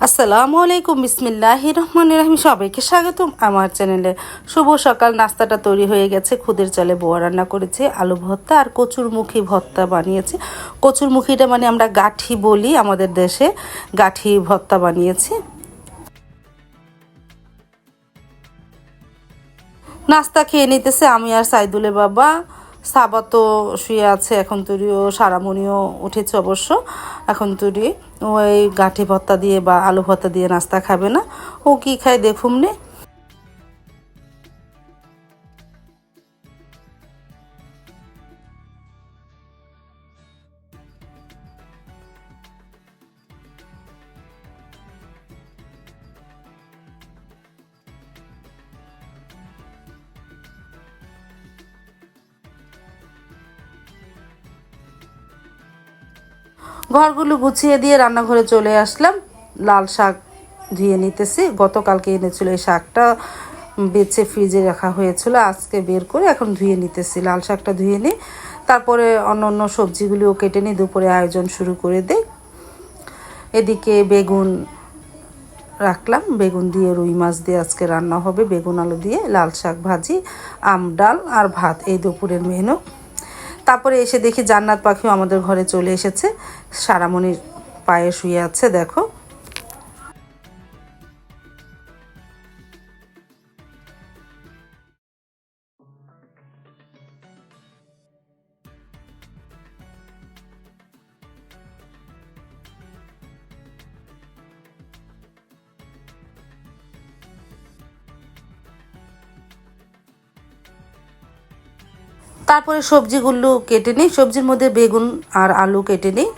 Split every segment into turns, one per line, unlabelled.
আসসালামু আলাইকুম, বিসমিল্লাহ রহমান রহিম। সবাইকে স্বাগতম আমার চ্যানেলে। শুভ সকাল, নাস্তাটা তৈরি হয়ে গেছে, খুদের চালে বোয়া রান্না করেছে, আলু ভর্তা আর কচুরমুখী ভর্তা বানিয়েছে। কচুরমুখীটা মানে আমরা গাঠি বলি আমাদের দেশে, গাঠি ভর্তা বানিয়েছি। নাস্তা খেয়ে নিতেছে আমি আর সাইদুলে বাবা। সাবা তো শুয়ে আছে, এখন তুরিও, সারামণিও উঠেছে অবশ্য। এখন তুরি ওই গাঁঠি ভত্তা দিয়ে বা আলু ভত্তা দিয়ে নাস্তা খাবে না। ও কি খায় দেখুম নে। ঘরগুলো গুছিয়ে দিয়ে রান্নাঘরে চলে আসলাম। লাল শাক ধুয়ে নিতেছি। গতকালকে এনেছিল এই শাকটা বেছে ফ্রিজে রাখা হয়েছিল। আজকে বের করে এখন ধুয়ে নিতেছি। লাল শাকটা ধুয়ে নিই। তারপরে অন্য অন্য সবজিগুলিও কেটে নিই। দুপুরে আয়োজন শুরু করে দিই। এদিকে বেগুন রাখলাম। বেগুন দিয়ে রুই মাছ দিয়ে আজকে রান্না হবে। বেগুন আলু দিয়ে, লাল শাক ভাজি, আম, ডাল আর ভাত এই দুপুরের মেনু। তারপরে এসে দেখি জান্নাত পাখিও আমাদের ঘরে চলে এসেছে। সারামণির পায়ে শুয়ে আছে দেখো। তারপরে সবজিগুলো কেটে নিই। সবজির মধ্যে বেগুন আর আলু কেটে নিই।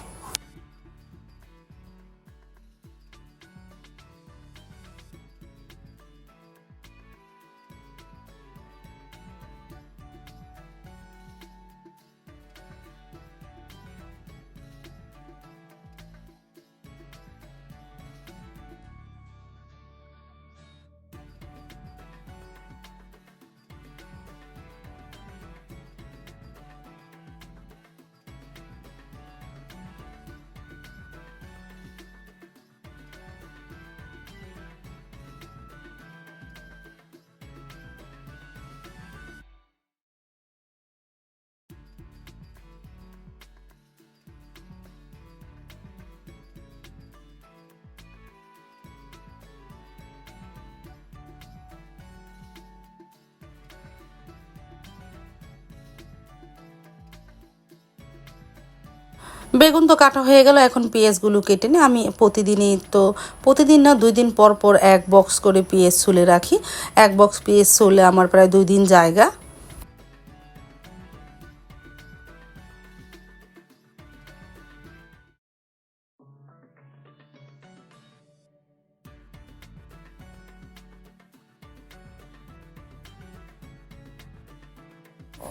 বেগুন তো কাটা হয়ে গেল, এখন পেঁয়াজগুলো কেটে নিই। আমি প্রতিদিনই তো, প্রতিদিন না, দুই দিন পর পর এক বক্স করে পেঁয়াজ ছুলে রাখি। এক বক্স পেঁয়াজ ছুলে আমার প্রায় দুই দিন জায়গা।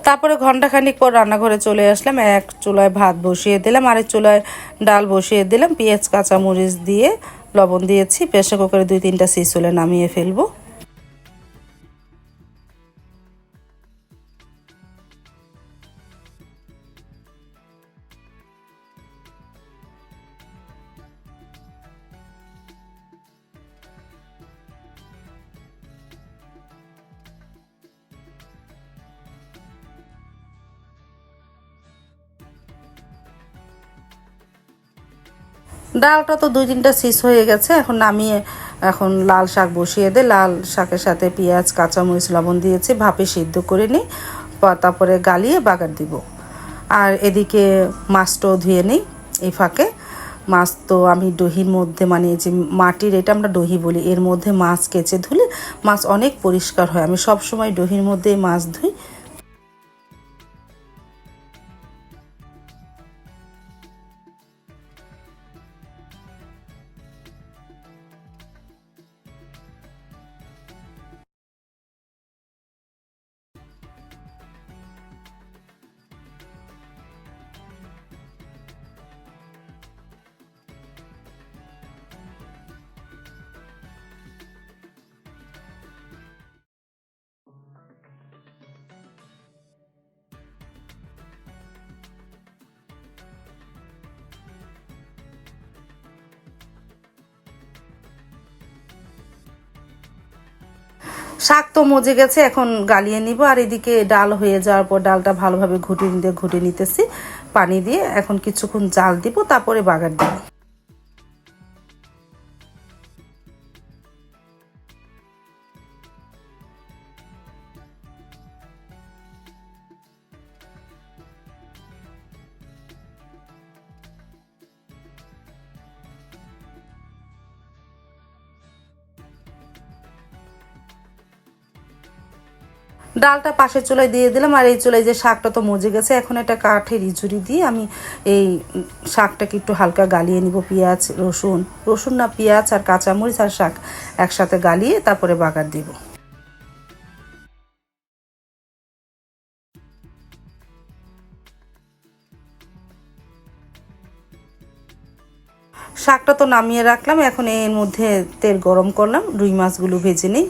তারপরে ঘন্টাখানিক পর রান্নাঘরে চলে আসলাম। এক চুলায় ভাত বসিয়ে দিলাম, আরেক চুলায় ডাল বসিয়ে দিলাম। পেঁয়াজ, কাঁচামরিচ দিয়ে লবণ দিয়েছি। প্রেশার কুকারে দুই তিনটা সিসুলে নামিয়ে ফেলব। ডালটা তো দুই তিনটা সিস হয়ে গেছে, এখন নামিয়ে এখন লাল শাক বসিয়ে দে। লাল শাকের সাথে পেঁয়াজ, কাঁচামরিচ, লবণ দিয়েছি, ভাপে সিদ্ধ করে নিই তারপরে গালিয়ে বাগার দিব। আর এদিকে মাছটাও ধুয়ে নিই এই ফাঁকে। মাছ তো আমি দহির মধ্যে মানে যে মাটির এটা আমরা দহি বলি, এর মধ্যে মাছ কেচে ধুলে মাছ অনেক পরিষ্কার হয়। আমি সব সময় দহির মধ্যে মাছ ধুই। শাক তো মজে গেছে, এখন গালিয়ে নিব। আর এদিকে ডাল হয়ে যাওয়ার পর ডালটা ভালোভাবে ঘুটে নিতে ঘুটে নিতেছি, পানি দিয়ে। এখন কিছুক্ষণ জাল দিব, তারপরে বাগার দিব। ডালটা পাশের চুলায় দিয়ে দিলাম, আর এই চুলায় যে শাকটা তো মজে গেছে, এখন একটা কাঠের ইঁচুড়ি দিয়ে আমি এই শাকটাকে একটু হালকা গালিয়ে নিব, পেঁয়াজ, রসুন রসুন না পেঁয়াজ আর কাঁচামরিচ আর শাক একসাথে গালিয়ে তারপরে বাগার দিব। শাকটা তো নামিয়ে রাখলাম, এখন এর মধ্যে তেল গরম করলাম, রুই মাছগুলো ভেজে নিই।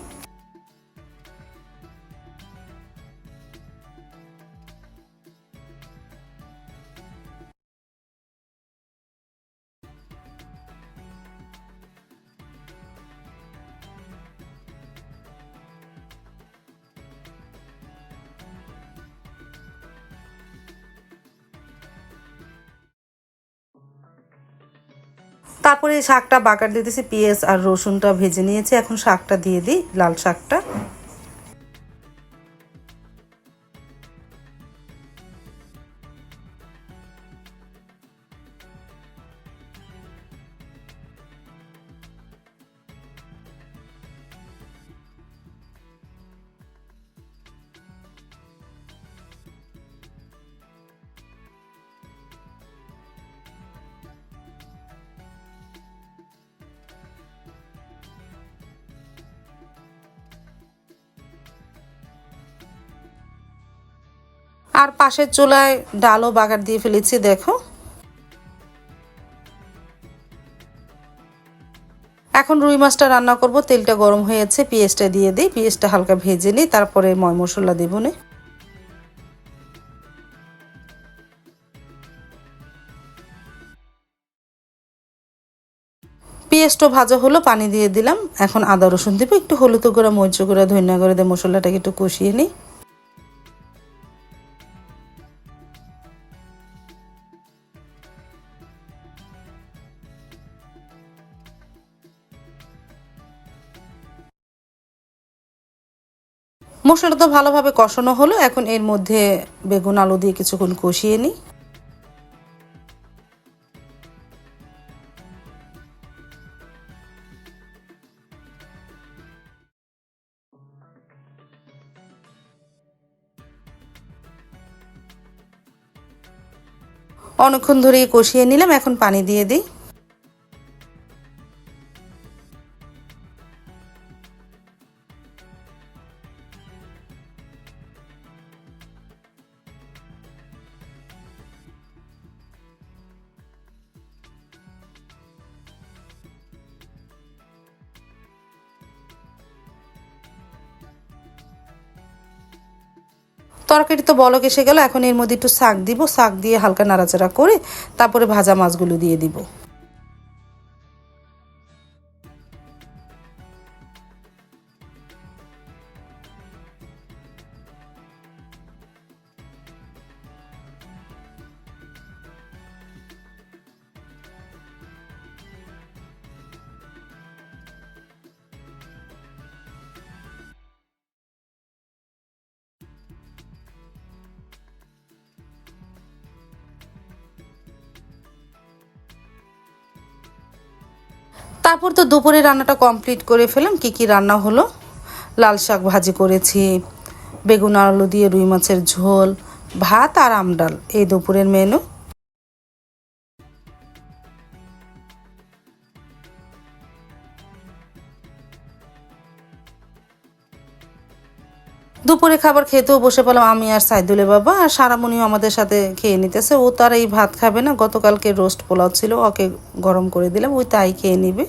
তারপরে শাকটা বাগার দিতেছি, পেঁয়াজ আর রসুনটা ভেজে নিয়েছি। এখন শাকটা দিয়ে দিই, লাল শাকটা। আর পাশের চুলায় ডালও বাগার দিয়ে ফেলেছি, দেখো। এখন রুই মাছটা রান্না করব, তেলটা গরম হয়েছে, পেঁয়াজটা দিয়ে দিই, পেঁয়াজটা হালকা ভেজে নিই, তারপরে ময় মশলা দেবো নে। পেঁয়াজটা ভাজা হলো, পানি দিয়ে দিলাম, এখন আদা রসুন দেবো, একটু হলুদ গুঁড়া মরিচ গুঁড়া, ধনিয়া গুঁড়া দিয়ে মশলাটাকে একটু কষিয়ে নিই। মশলাটা তো ভালোভাবে কষানো হলো, এখন এর মধ্যে বেগুন, আলু দিয়ে কিছুক্ষণ কষিয়ে নিই। অনেকক্ষণ ধরে কষিয়ে নিলাম, এখন পানি দিয়ে দিই। তরকারি তো বলক এসে গেল, এখন এর মধ্যে একটু শাক দিব, শাক দিয়ে হালকা নাড়াচাড়া করে তারপরে ভাজা মাছগুলো দিয়ে দিব। তারপর তো দুপুরে রান্নাটা কমপ্লিট করে ফেলাম কি কি রান্না হলো? লাল শাক ভাজি করেছি, বেগুন আলু দিয়ে রুই মাছের ঝোল, ভাত আর আমডাল এই দুপুরের মেনু দুপুরে খাবার খেতেও বসে পেলাম আমি আর সাইদুলে বাবা, আর সারামণিও আমাদের সাথে খেয়ে নিতেছে। ও তার এই ভাত খাবে না, গতকালকে রোস্ট পোলাও ছিল, ওকে গরম করে দিলাম, ওই তাই খেয়ে নিবে।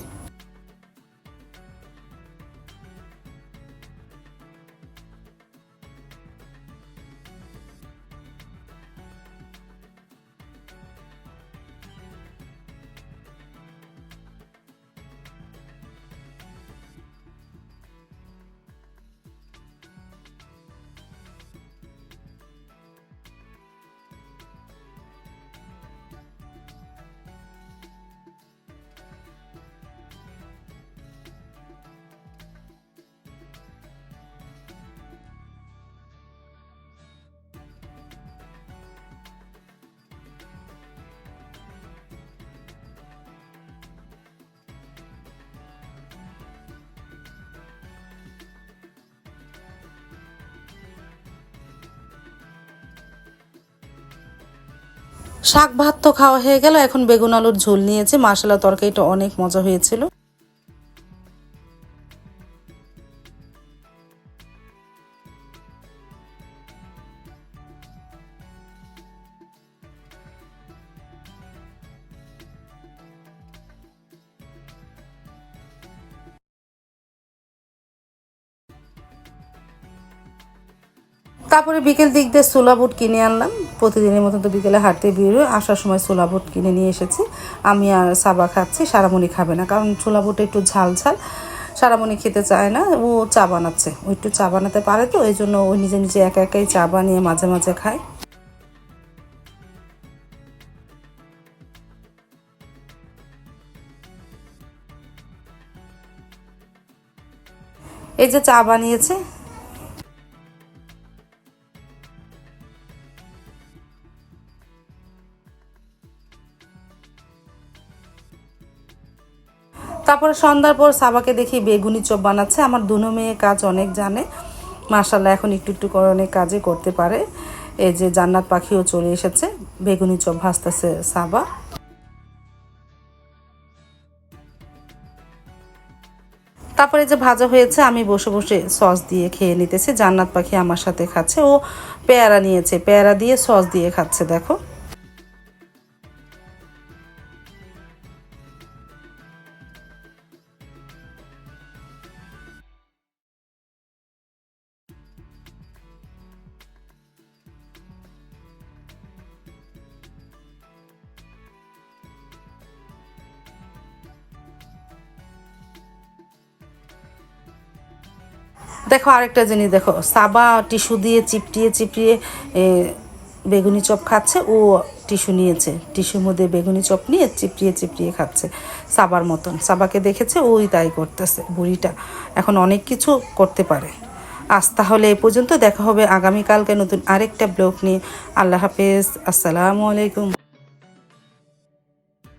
শাক ভাত তো খাওয়া হয়ে গেল, এখন বেগুন আলুর ঝোল নিয়েছে। মাসালা তরকারিটা অনেক মজা হয়েছিল। তারপরে বিকেল দিক দিয়ে সোলা বুট কিনে আনলাম। প্রতিদিনের মতন তো বিকেলে হাঁটতে বেরোয় আসার সময় সোলা বুট কিনে নিয়ে এসেছি। আমি আর সাবা খাচ্ছি, সারামণি খাবে না, কারণ ছোলা বুট একটু ঝাল ঝাল, সারামণি খেতে চায় না, ও চা বানাচ্ছে। ও একটু চা বানাতে পারে তো, এই জন্য ও নিজে নিজে একা একাই চা বানিয়ে মাঝে মাঝে খায়। এই যে চা বানিয়েছে তারপরে সন্ধ্যার পর সাবাকে দেখি বেগুনি চপ বানাচ্ছে। আমার দুনো মেয়ে কাজ অনেক জানে। মার্শাল্লাহ এখন একটু একটু করে অনেক কাজই করতে পারে। এই যে জান্নাত পাখিও চলে এসেছে। বেগুনি চপ ভাসতেছে সাবা। তারপরে যে ভাজা হয়েছে, আমি বসে বসে সস দিয়ে খেয়ে নিতেছি। জান্নাত পাখি আমার সাথে খাচ্ছে। ও পেয়ারা নিয়েছে। পেয়ারা দিয়ে সস দিয়ে খাচ্ছে, দেখো। দেখো আরেকটা জিনিস, দেখো, সাবা টিস্যু দিয়ে চিপটিয়ে চিপটিয়ে বেগুনি চপ খাচ্ছে, ও টিস্যু নিয়েছে। টিস্যুর মধ্যে বেগুনি চপ নিয়ে চিপটিয়ে চিপটিয়ে খাচ্ছে, সাবার মতন। সাবাকে দেখেছে, ওই তাই করতেছে, বুড়িটা। এখন অনেক কিছু করতে পারে। আজ তাহলে এ পর্যন্ত দেখা হবে আগামীকালকে নতুন আরেকটা ব্লগ নিয়ে। আল্লাহ হাফেজ, আসসালামু আলাইকুম।